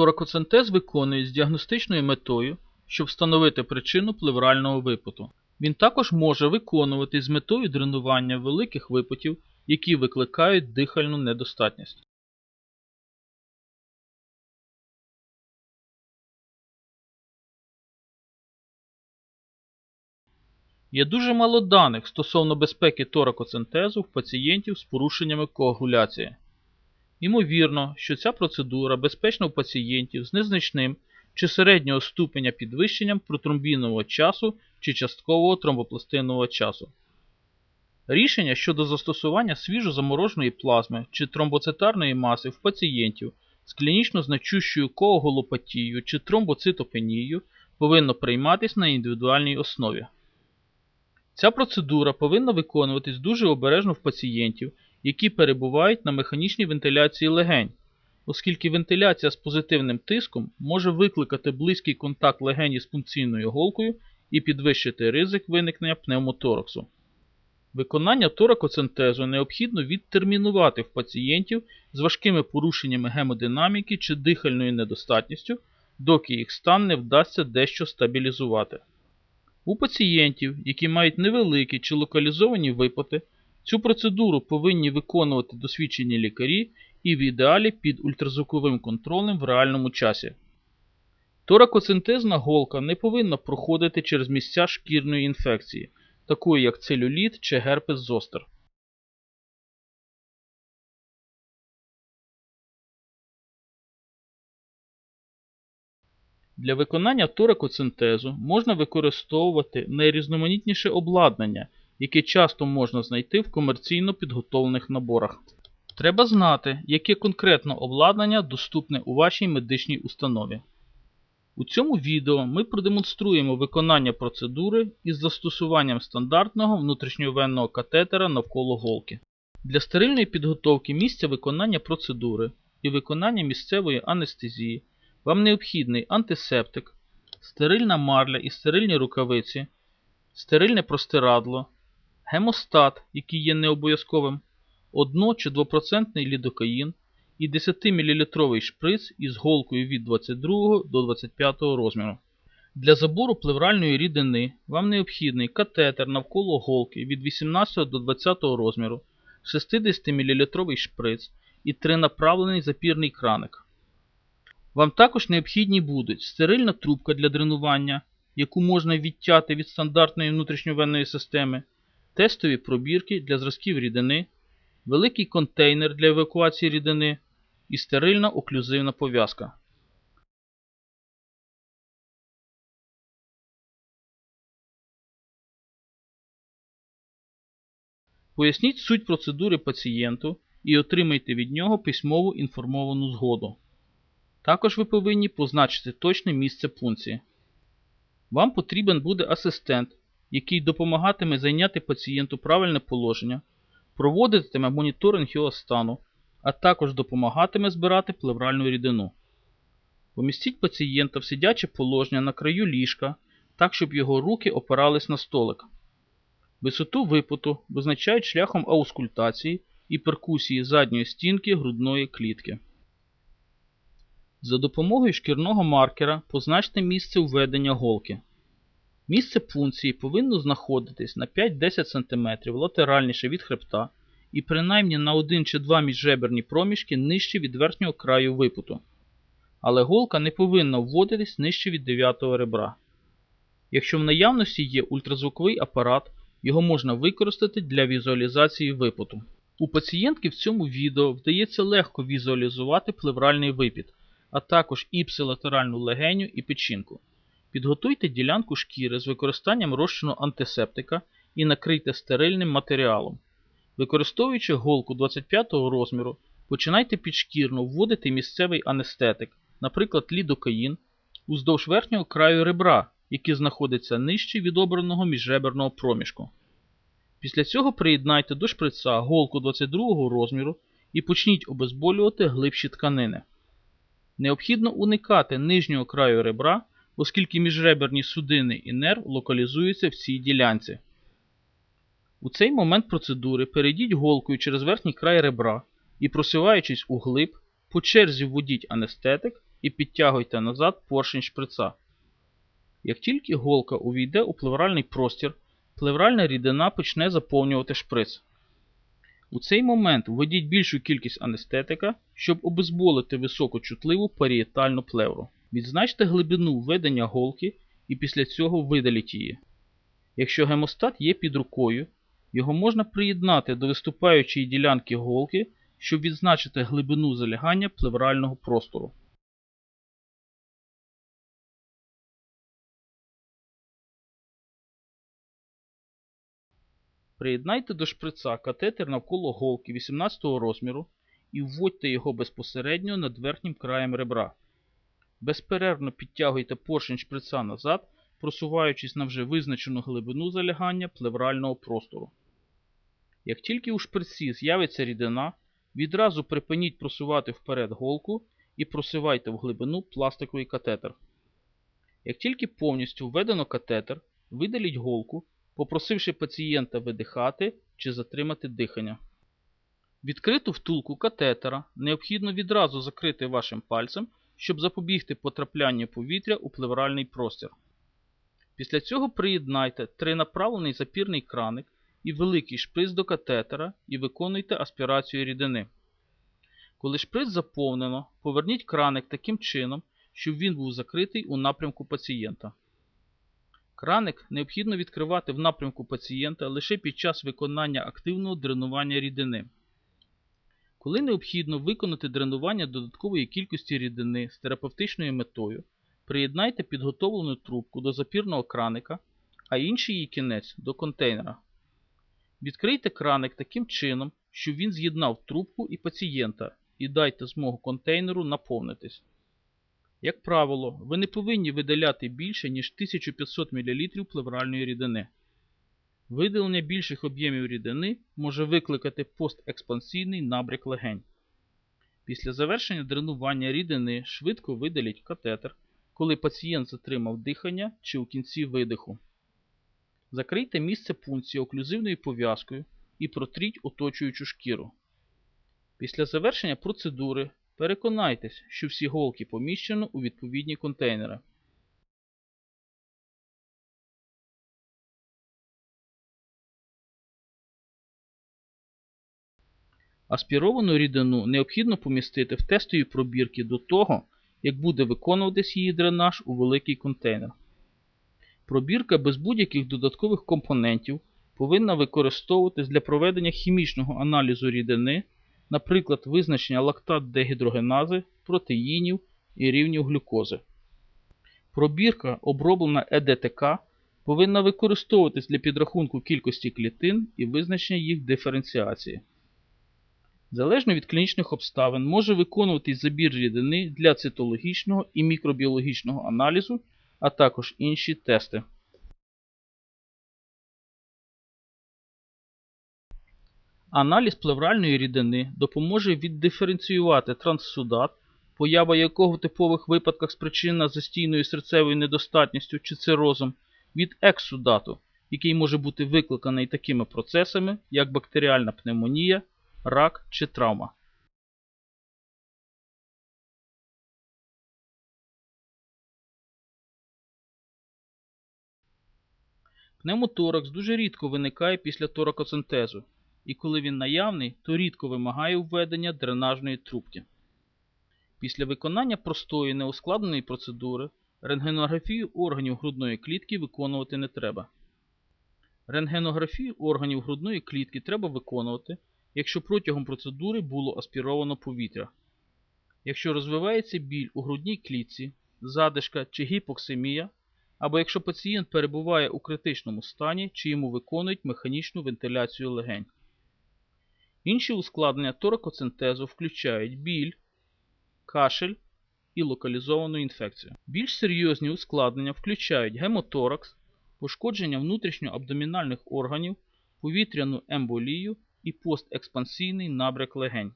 Торакоцентез виконує з діагностичною метою, щоб встановити причину плеврального випоту. Він також може виконувати з метою дренування великих випотів, які викликають дихальну недостатність. Є дуже мало даних стосовно безпеки торакоцентезу в пацієнтів з порушеннями коагуляції. Ймовірно, що ця процедура безпечна у пацієнтів з незначним чи середнього ступеня підвищенням протромбійного часу чи часткового тромбопластинного часу. Рішення щодо застосування свіжозамороженої плазми чи тромбоцитарної маси в пацієнтів з клінічно значущою коагулопатією чи тромбоцитопенією повинно прийматись на індивідуальній основі. Ця процедура повинна виконуватись дуже обережно в пацієнтів, які перебувають на механічній вентиляції легень, оскільки вентиляція з позитивним тиском може викликати близький контакт легені з пункційною голкою і підвищити ризик виникнення пневмотораксу. Виконання торакоцентезу необхідно відтермінувати в пацієнтів з важкими порушеннями гемодинаміки чи дихальною недостатністю, доки їх стан не вдасться дещо стабілізувати. У пацієнтів, які мають невеликі чи локалізовані випоти, цю процедуру повинні виконувати досвідчені лікарі і в ідеалі під ультразвуковим контролем в реальному часі. Торакоцентезна голка не повинна проходити через місця шкірної інфекції, такої як целюліт чи герпес зостер. Для виконання торакоцентезу можна використовувати найрізноманітніше обладнання, яке часто можна знайти в комерційно підготовлених наборах. Треба знати, яке конкретно обладнання доступне у вашій медичній установі. У цьому відео ми продемонструємо виконання процедури із застосуванням стандартного внутрішньовенного катетера навколо голки. Для стерильної підготовки місця виконання процедури і виконання місцевої анестезії вам необхідний антисептик, стерильна марля і стерильні рукавиці, стерильне простирадло, гемостат, який є необов'язковим, 1 чи 2% лідокаїн і 10 мл шприц із голкою від 22 до 25 розміру. Для забору плевральної рідини вам необхідний катетер навколо голки від 18 до 20 розміру, 60 мл шприц і тринаправлений запірний краник. Вам також необхідні будуть стерильна трубка для дренування, яку можна відтяти від стандартної внутрішньовенної системи, тестові пробірки для зразків рідини, великий контейнер для евакуації рідини і стерильна оклюзивна пов'язка. Поясніть суть процедури пацієнту і отримайте від нього письмову інформовану згоду. Також ви повинні позначити точне місце пункції. Вам потрібен буде асистент, який допомагатиме зайняти пацієнту правильне положення, проводитиме моніторинг його стану, а також допомагатиме збирати плевральну рідину. Помістіть пацієнта в сидяче положення на краю ліжка, так, щоб його руки опирались на столик. Висоту випуту визначають шляхом аускультації і перкусії задньої стінки грудної клітки. За допомогою шкірного маркера позначте місце введення голки. Місце пункції повинно знаходитись на 5-10 см латеральніше від хребта і принаймні на 1 чи 2 міжжеберні проміжки нижче від верхнього краю випуту. Але голка не повинна вводитись нижче від 9 ребра. Якщо в наявності є ультразвуковий апарат, його можна використати для візуалізації випуту. У пацієнтки в цьому відео вдається легко візуалізувати плевральний випіт а також іпсилатеральну легеню і печінку. Підготуйте ділянку шкіри з використанням розчину антисептика і накрийте стерильним матеріалом. Використовуючи голку 25 розміру, починайте підшкірно вводити місцевий анестетик, наприклад, лідокаїн, уздовж верхнього краю ребра, який знаходиться нижче від обраного міжреберного проміжку. Після цього приєднайте до шприца голку 22 розміру і почніть обезболювати глибші тканини. Необхідно уникати нижнього краю ребра, оскільки міжреберні судини і нерв локалізуються в цій ділянці. У цей момент процедури перейдіть голкою через верхній край ребра і, просуваючись у глиб, по черзі вводіть анестетик і підтягуйте назад поршень шприца. Як тільки голка увійде у плевральний простір, плевральна рідина почне заповнювати шприц. У цей момент введіть більшу кількість анестетика, щоб обезболити високочутливу парієтальну плевру. Відзначте глибину введення голки і після цього видаліть її. Якщо гемостат є під рукою, його можна приєднати до виступаючої ділянки голки, щоб відзначити глибину залягання плеврального простору. Приєднайте до шприца катетер навколо голки 18 розміру і вводьте його безпосередньо над верхнім краєм ребра. Безперервно підтягуйте поршень шприца назад, просуваючись на вже визначену глибину залягання плеврального простору. Як тільки у шприці з'явиться рідина, відразу припиніть просувати вперед голку і просивайте в глибину пластиковий катетер. Як тільки повністю введено катетер, видаліть голку, попросивши пацієнта видихати чи затримати дихання. Відкриту втулку катетера необхідно відразу закрити вашим пальцем, щоб запобігти потраплянню повітря у плевральний простір. Після цього приєднайте тринаправлений запірний краник і великий шприц до катетера і виконуйте аспірацію рідини. Коли шприц заповнено, поверніть краник таким чином, щоб він був закритий у напрямку пацієнта. Краник необхідно відкривати в напрямку пацієнта лише під час виконання активного дренування рідини. Коли необхідно виконати дренування додаткової кількості рідини з терапевтичною метою, приєднайте підготовлену трубку до запірного краника, а інший її кінець до контейнера. Відкрийте краник таким чином, щоб він з'єднав трубку і пацієнта, і дайте змогу контейнеру наповнитись. Як правило, ви не повинні видаляти більше, ніж 1500 мл плевральної рідини. Видалення більших об'ємів рідини може викликати постэкспансійний набряк легень. Після завершення дренування рідини швидко видаліть катетер, коли пацієнт затримав дихання чи у кінці видиху. Закрийте місце пункції оклюзивною пов'язкою і протріть оточуючу шкіру. Після завершення процедури переконайтесь, що всі голки поміщено у відповідні контейнери. Аспіровану рідину необхідно помістити в тестові пробірки до того, як буде виконуватись її дренаж у великий контейнер. Пробірка без будь-яких додаткових компонентів повинна використовуватись для проведення хімічного аналізу рідини, наприклад, визначення лактат дегідрогенази, протеїнів і рівнів глюкози. Пробірка, оброблена ЕДТК, повинна використовуватись для підрахунку кількості клітин і визначення їх диференціації. Залежно від клінічних обставин може виконуватись забір рідини для цитологічного і мікробіологічного аналізу, а також інші тести. Аналіз плевральної рідини допоможе віддиференціювати транссудат, поява якого в типових випадках спричинена застійною серцевою недостатністю чи цирозом, від ексудату, який може бути викликаний такими процесами, як бактеріальна пневмонія, рак чи травма. Пневмоторакс дуже рідко виникає після торакоцентезу, і коли він наявний, то рідко вимагає введення дренажної трубки. Після виконання простої неускладненої процедури рентгенографію органів грудної клітки виконувати не треба. Рентгенографію органів грудної клітки треба виконувати, якщо протягом процедури було аспіровано повітря. Якщо розвивається біль у грудній клітці, задишка чи гіпоксимія, або якщо пацієнт перебуває у критичному стані чи йому виконують механічну вентиляцію легень. Інші ускладнення торакоцентезу включають біль, кашель і локалізовану інфекцію. Більш серйозні ускладнення включають гемоторакс, пошкодження внутрішньоабдомінальних органів, повітряну емболію і постэкспансійний набряк легень.